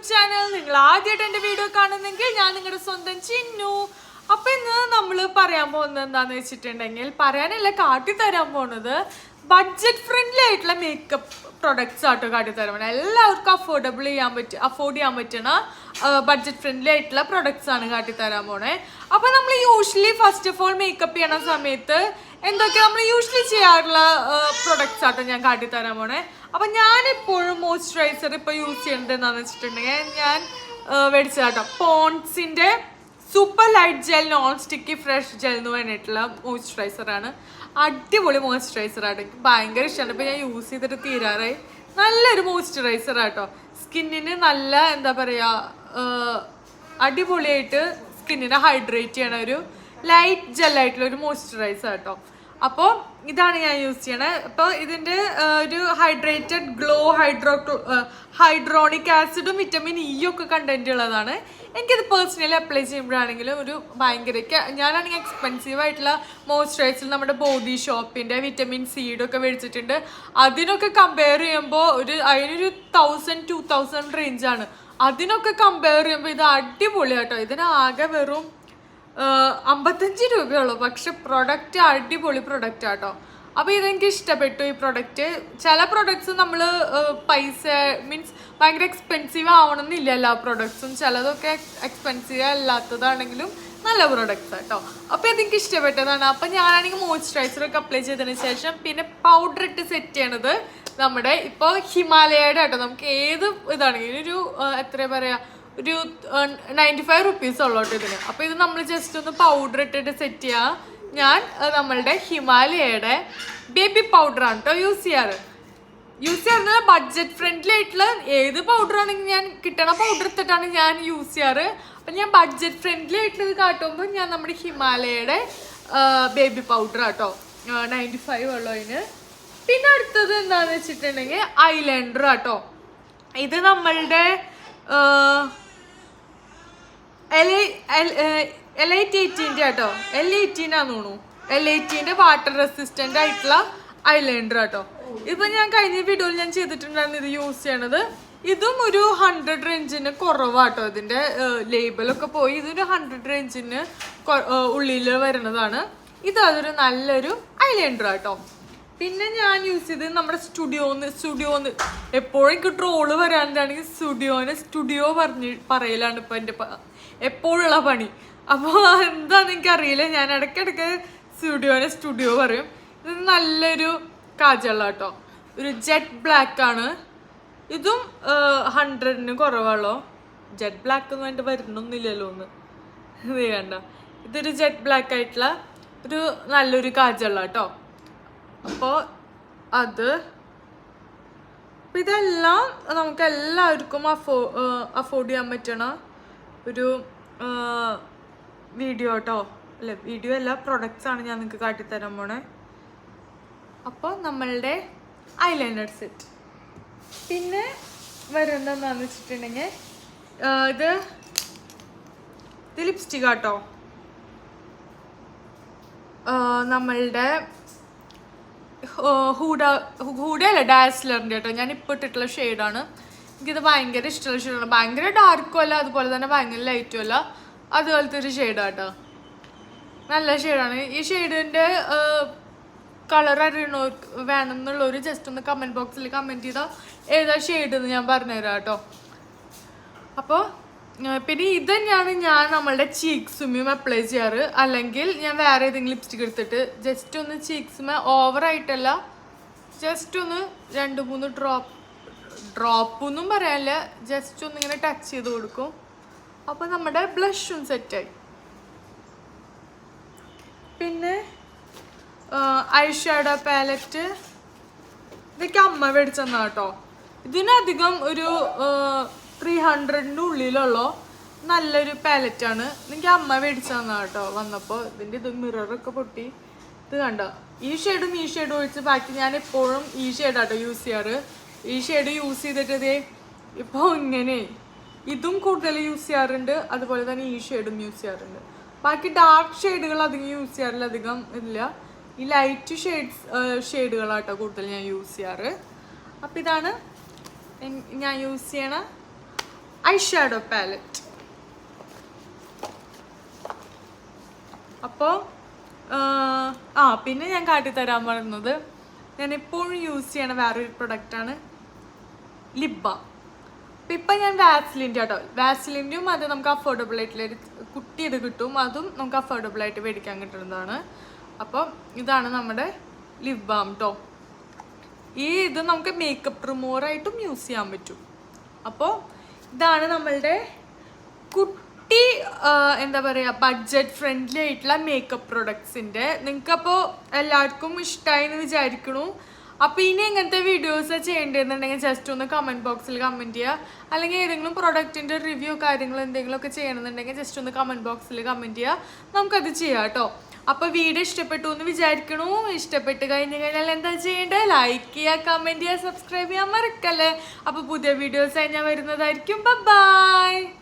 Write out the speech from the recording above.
YouTube channel നിങ്ങൾ ആദ്യമായിട്ട് എന്റെ വീഡിയോ കാണുന്നെങ്കിൽ ഞാൻ നിങ്ങളുടെ സ്വന്തം ചിന്നു. അപ്പം ഇന്ന് നമ്മൾ പറയാൻ പോകുന്നത് എന്താണെന്ന് വെച്ചിട്ടുണ്ടെങ്കിൽ പറയാനല്ല കാട്ടി തരാൻ പോണത് ബഡ്ജറ്റ് ഫ്രണ്ട്ലി ആയിട്ടുള്ള മേക്കപ്പ് പ്രൊഡക്ട്സ് ആട്ടോ കാട്ടി തരാൻ എല്ലാവർക്കും അഫോർഡബിൾ ചെയ്യാൻ പറ്റും അഫോർഡ് ചെയ്യാൻ പറ്റുന്ന ബഡ്ജറ്റ് ഫ്രണ്ട്ലി ആയിട്ടുള്ള പ്രൊഡക്ട്സ് ആണ് കാട്ടി തരാൻ പോണേ. അപ്പൊ നമ്മൾ usually first of all makeup ചെയ്യണ സമയത്ത് എന്തൊക്കെ നമ്മൾ യൂഷ്വലി ചെയ്യാറുള്ള പ്രൊഡക്ട്സ് ആട്ടോ ഞാൻ കാട്ടി തരാൻ പോണേ. അപ്പൊ ഞാൻ എപ്പോഴും മോയ്സ്ചറൈസർ ഇപ്പൊ യൂസ് ചെയ്യേണ്ടത് എന്താണെന്ന് വെച്ചിട്ടുണ്ടെങ്കിൽ ഞാൻ മേടിച്ചതാട്ടോ പോൺസിന്റെ super light gel non sticky fresh gel എന്ന് പറഞ്ഞിട്ടുള്ള മോയ്സ്ചറൈസർ ആണ്. അടിപൊളി മോയ്സ്ചറൈസർ ആണ്. എനിക്ക് ഭയങ്കര ഇഷ്ടമാണ് ഇപ്പം ഞാൻ യൂസ് ചെയ്തിട്ട് തീരാറായി. നല്ലൊരു മോയ്സ്ചറൈസർ ആട്ടോ. സ്കിന്നിന് നല്ല എന്താ പറയുക അടിപൊളിയായിട്ട് സ്കിന്നിനെ ഹൈഡ്രേറ്റ് ചെയ്യണ ഒരു ലൈറ്റ് ജെല്ലായിട്ടുള്ള ഒരു മോയ്സ്ചറൈസർ കേട്ടോ അപ്പോൾ ഇതാണ് ഞാൻ യൂസ് ചെയ്യണത് അപ്പോൾ ഇതിന്റെ ഒരു ഹൈഡ്രേറ്റഡ് ഗ്ലോ ഹൈഡ്രോ ഹൈഡ്രോണിക് ആസിഡും വിറ്റമിൻ ഇ ഒക്കെ കണ്ടന്റ് ഉള്ളതാണ്. എനിക്കിത് പേഴ്സണലി അപ്ലൈ ചെയ്യുമ്പോഴാണെങ്കിലും ഒരു ഭയങ്കര ഞാനാണെങ്കിൽ എക്സ്പെൻസീവ് ആയിട്ടുള്ള മോയ്സ്ചറൈസർ നമ്മുടെ ബോഡി ഷോപ്പിന്റെ വിറ്റമിൻ സിയുടെ ഒക്കെ മേടിച്ചിട്ടുണ്ട്. അതിനൊക്കെ കമ്പയർ ചെയ്യുമ്പോൾ ഒരു അതിനൊരു തൗസൻഡ് ടു തൗസൻഡ് റേഞ്ചാണ് അതിനൊക്കെ കമ്പയർ ചെയ്യുമ്പോൾ ഇത് അടിപൊളിയാട്ടോ. ഇതിനാകെ വെറും അമ്പത്തഞ്ച് രൂപയുള്ളൂ. പക്ഷെ പ്രൊഡക്റ്റ് അടിപൊളി പ്രൊഡക്റ്റ് ആട്ടോ. അപ്പോൾ ഇതെനിക്ക് ഇഷ്ടപ്പെട്ടു ഈ പ്രൊഡക്റ്റ് ചില പ്രൊഡക്ട്സ് നമ്മൾ പൈസ മീൻസ് ഭയങ്കര എക്സ്പെൻസീവ് ആവണമെന്നില്ല എല്ലാ പ്രൊഡക്ട്സും ചിലതൊക്കെ എക്സ്പെൻസീവ് അല്ലാത്തതാണെങ്കിലും നല്ല പ്രൊഡക്ട്സ് ആട്ടോ. അപ്പോൾ ഇതെനിക്ക് ഇഷ്ടപ്പെട്ടതാണ്. അപ്പോൾ ഞാനാണെങ്കിൽ മോയ്സ്ചറൈസർ ഒക്കെ അപ്ലൈ ചെയ്തതിന് ശേഷം പിന്നെ പൗഡർ ഇട്ട് സെറ്റ് ചെയ്യണത് നമ്മുടെ ഇപ്പോൾ ഹിമാലയയുടെ ആട്ടോ. നമുക്ക് ഏത് ഇതാണെങ്കിലും ഒരു എത്ര പറയാ ഒരു നയന്റി ഫൈവ് റുപ്പീസ് ഉള്ളൂ കേട്ടോ ഇതിന്. അപ്പോൾ ഇത് നമ്മൾ ജസ്റ്റ് ഒന്ന് പൗഡർ ഇട്ടിട്ട് സെറ്റ് ചെയ്യുക ഞാൻ നമ്മളുടെ ഹിമാലയയുടെ ബേബി പൗഡറാണ് കേട്ടോ യൂസ് ചെയ്യാറ്. യൂസ് ചെയ്യാറ് ബഡ്ജറ്റ് ഫ്രണ്ട്ലി ആയിട്ടുള്ള ഏത് പൗഡർ ആണെങ്കിൽ ഞാൻ കിട്ടണ പൗഡർ എടുത്തിട്ടാണ് ഞാൻ യൂസ് ചെയ്യാറ്. അപ്പം ഞാൻ ബഡ്ജറ്റ് ഫ്രണ്ട്ലി ആയിട്ടുള്ളത് കാട്ടുമ്പോൾ ഞാൻ നമ്മുടെ ഹിമാലയയുടെ ബേബി പൗഡർ ആട്ടോ നയന്റി ഫൈവ് ഉള്ളതിന് പിന്നെ അടുത്തത് എന്താണെന്ന് വെച്ചിട്ടുണ്ടെങ്കിൽ ഐലൈനർ ആട്ടോ ഇത് നമ്മളുടെ എൽ ഐ ടി എയ്റ്റീന്റെ ആട്ടോ എൽ എയ്റ്റീൻ ആന്ന് തോന്നുന്നു. എൽ എയ്റ്റീന്റെ വാട്ടർ റെസിസ്റ്റന്റ് ആയിട്ടുള്ള ഐലൈനർ ആട്ടോ ഇപ്പം ഞാൻ കഴിഞ്ഞ വീഡിയോയിൽ ഞാൻ ചെയ്തിട്ടുണ്ടായിരുന്നു ഇത് യൂസ് ചെയ്യണത്. ഇതും ഒരു ഹൺഡ്രഡ് റേഞ്ചിന് കുറവാട്ടോ ഇതിന്റെ ലേബലൊക്കെ പോയി. ഇതൊരു ഹൺഡ്രഡ് റേഞ്ചിന് ഉള്ളിൽ വരുന്നതാണ്. ഇത് അതൊരു നല്ലൊരു ഐലൈനർ ആട്ടോ. പിന്നെ ഞാൻ യൂസ് ചെയ്തത് നമ്മുടെ സ്റ്റുഡിയോന്ന് സ്റ്റുഡിയോന്ന്. എപ്പോഴും എനിക്ക് ട്രോൾ വരാണ്ടാണെങ്കിൽ സ്റ്റുഡിയോനെ സ്റ്റുഡിയോ പറഞ്ഞ് പറയലാണ് ഇപ്പം എന്റെ എപ്പോഴുള്ള പണി. അപ്പോൾ എന്താണെന്ന് എനിക്കറിയില്ല. ഞാൻ ഇടയ്ക്കിടയ്ക്ക് സ്റ്റുഡിയോനെ സ്റ്റുഡിയോ പറയും. ഇത് നല്ലൊരു കാജള്ള കേട്ടോ ഒരു ജെറ്റ് ബ്ലാക്ക് ആണ്. ഇതും ഹൺഡ്രഡിന് കുറവാണല്ലോ. ജെറ്റ് ബ്ലാക്ക് ഒന്നും എന്റെ വരുന്നൊന്നുമില്ലല്ലോ ഒന്ന്. ഇത് കണ്ട ഇതൊരു ജെറ്റ് ബ്ലാക്ക് ആയിട്ടുള്ള ഒരു നല്ലൊരു കാജള്ള കേട്ടോ അപ്പോൾ അത്. ഇതെല്ലാം നമുക്ക് എല്ലാവർക്കും അഫോ അഫോർഡ് ചെയ്യാൻ പറ്റണ ഒരു വീഡിയോ കേട്ടോ അല്ല വീഡിയോ അല്ല പ്രൊഡക്ട്സ് ആണ് ഞാൻ നിങ്ങൾക്ക് കാട്ടിത്തരാൻ പോണേ. അപ്പോൾ നമ്മളുടെ ഐലൈനർ സെറ്റ് പിന്നെ വരുന്നത് എന്താണെന്ന് വെച്ചിട്ടുണ്ടെങ്കിൽ ഇത് ഇത് ലിപ്സ്റ്റിക് ആട്ടോ. നമ്മളുടെ ഹൂഡ ഹൂഡയല്ല ഡാസ്ലറിന്റെ കേട്ടോ? ഞാൻ ഇപ്പോൾ ഇട്ടിട്ടുള്ള ഷെയ്ഡാണ് എനിക്കിത് ഭയങ്കര ഇഷ്ടമുള്ള ഷെയ്ഡാണ് ഭയങ്കര ഡാർക്കും അല്ല അതുപോലെ തന്നെ ഭയങ്കര ലൈറ്റും അല്ല. അതുപോലത്തെ ഒരു ഷെയ്ഡാണ് കേട്ടോ. നല്ല ഷെയ്ഡാണ് ഈ ഷെയ്ഡിന്റെ കളർ അറിയണോ വേണമെന്നുള്ളവർ ജസ്റ്റ് ഒന്ന് കമന്റ് ബോക്സിൽ കമന്റ് ചെയ്താൽ ഏതാ ഷെയ്ഡ് എന്ന് ഞാൻ പറഞ്ഞുതരാം കേട്ടോ. അപ്പോൾ പിന്നെ ഇത് തന്നെയാണ് ഞാൻ നമ്മളുടെ ചീക്സുമ്മയും അപ്ലൈ ചെയ്യാറ്. അല്ലെങ്കിൽ ഞാൻ വേറെ ഏതെങ്കിലും ലിപ്സ്റ്റിക് എടുത്തിട്ട് ജസ്റ്റ് ഒന്ന് ചീക്സുമ ഓവറായിട്ടല്ല ജസ്റ്റ് ഒന്ന് രണ്ട് മൂന്ന് ഡ്രോപ്പ് ഡ്രോപ്പ് ഒന്നും പറയാനില്ല ജസ്റ്റ് ഒന്ന് ഇങ്ങനെ ടച്ച് ചെയ്ത് കൊടുക്കും. അപ്പോൾ നമ്മുടെ ബ്ലഷും സെറ്റായി പിന്നെ ഐ ഷാഡോ പാലറ്റ് ഇതൊക്കെ അമ്മ മേടിച്ചെന്നാ കേട്ടോ ഇതിനധികം ഒരു ത്രീ ഹൺഡ്രഡിന്റെ ഉള്ളിലുള്ള നല്ലൊരു പാലറ്റാണ് എനിക്ക് അമ്മ മേടിച്ചു തന്നാ കേട്ടോ വന്നപ്പോൾ ഇതിന്റെ ഇത് മിററൊക്കെ പൊട്ടി. ഇത് കണ്ടോ? ഈ ഷെയ്ഡും ഈ ഷെയ്ഡും ഒഴിച്ച് ബാക്കി ഞാൻ എപ്പോഴും ഈ ഷെയ്ഡാട്ടോ യൂസ് ചെയ്യാറ്. ഈ ഷെയ്ഡ് യൂസ് ചെയ്തിട്ടതേ ഇപ്പോൾ ഇങ്ങനെ ഇതും കൂടുതൽ യൂസ് ചെയ്യാറുണ്ട്. അതുപോലെ തന്നെ ഈ ഷെയ്ഡും യൂസ് ചെയ്യാറുണ്ട്. ബാക്കി ഡാർക്ക് ഷെയ്ഡുകൾ അധികം യൂസ് ചെയ്യാറില്ല അധികം ഇല്ല. ഈ ലൈറ്റ് ഷെയ്ഡ്സ് ഷെയ്ഡുകളാട്ടോ കൂടുതൽ ഞാൻ യൂസ് ചെയ്യാറ്. അപ്പം ഇതാണ് ഞാൻ യൂസ് ചെയ്യണ ഐ ഷാഡോ പാലറ്റ് അപ്പോൾ ആ പിന്നെ ഞാൻ കാട്ടിത്തരാൻ പറയുന്നത് ഞാൻ എപ്പോഴും യൂസ് ചെയ്യണ വേറൊരു പ്രൊഡക്റ്റാണ് ലിബ അപ്പം ഇപ്പം ഞാൻ വാസ്ലിന്റെ കേട്ടോ. വാസ്ലിന്റെയും അത് നമുക്ക് അഫോർഡബിൾ ആയിട്ടുള്ള ഒരു കുട്ടി ഇത് കിട്ടും. അതും നമുക്ക് അഫോർഡബിൾ ആയിട്ട് മേടിക്കാൻ കിട്ടുന്നതാണ്. അപ്പം ഇതാണ് നമ്മുടെ ലിപ് ബാം കേട്ടോ ഈ ഇത് നമുക്ക് മേക്കപ്പ് റിമൂവറായിട്ടും യൂസ് ചെയ്യാൻ പറ്റും. അപ്പോൾ ഇതാണ് നമ്മളുടെ കുട്ടി എന്താ പറയുക ബഡ്ജറ്റ് ഫ്രണ്ട്ലി ആയിട്ടുള്ള മേക്കപ്പ് പ്രൊഡക്ട്സിന്റെ നിങ്ങൾക്കപ്പോൾ എല്ലാവർക്കും ഇഷ്ടമായി എന്ന് വിചാരിക്കണു. അപ്പോൾ ഇനി എങ്ങനത്തെ വീഡിയോസ് ചെയ്യേണ്ടതെന്നുണ്ടെങ്കിൽ ജസ്റ്റ് ഒന്ന് കമന്റ് ബോക്സിൽ കമന്റ് ചെയ്യുക അല്ലെങ്കിൽ ഏതെങ്കിലും പ്രൊഡക്റ്റിന്റെ റിവ്യൂ കാര്യങ്ങൾ എന്തെങ്കിലുമൊക്കെ ചെയ്യണമെന്നുണ്ടെങ്കിൽ ജസ്റ്റ് ഒന്ന് കമന്റ് ബോക്സിൽ കമന്റ് ചെയ്യുക നമുക്കത് ചെയ്യാം കേട്ടോ. അപ്പോൾ വീഡിയോ ഇഷ്ടപ്പെട്ടു എന്ന് വിചാരിക്കണു. ഇഷ്ടപ്പെട്ട് കഴിഞ്ഞ് കഴിഞ്ഞാൽ എന്താ ചെയ്യേണ്ടത് ലൈക്ക് ചെയ്യുക കമന്റ് ചെയ്യുക സബ്സ്ക്രൈബ് ചെയ്യാൻ മറക്കല്ലേ? അപ്പോൾ പുതിയ വീഡിയോസ് ഞാൻ വരുന്നതായിരിക്കും. ബൈ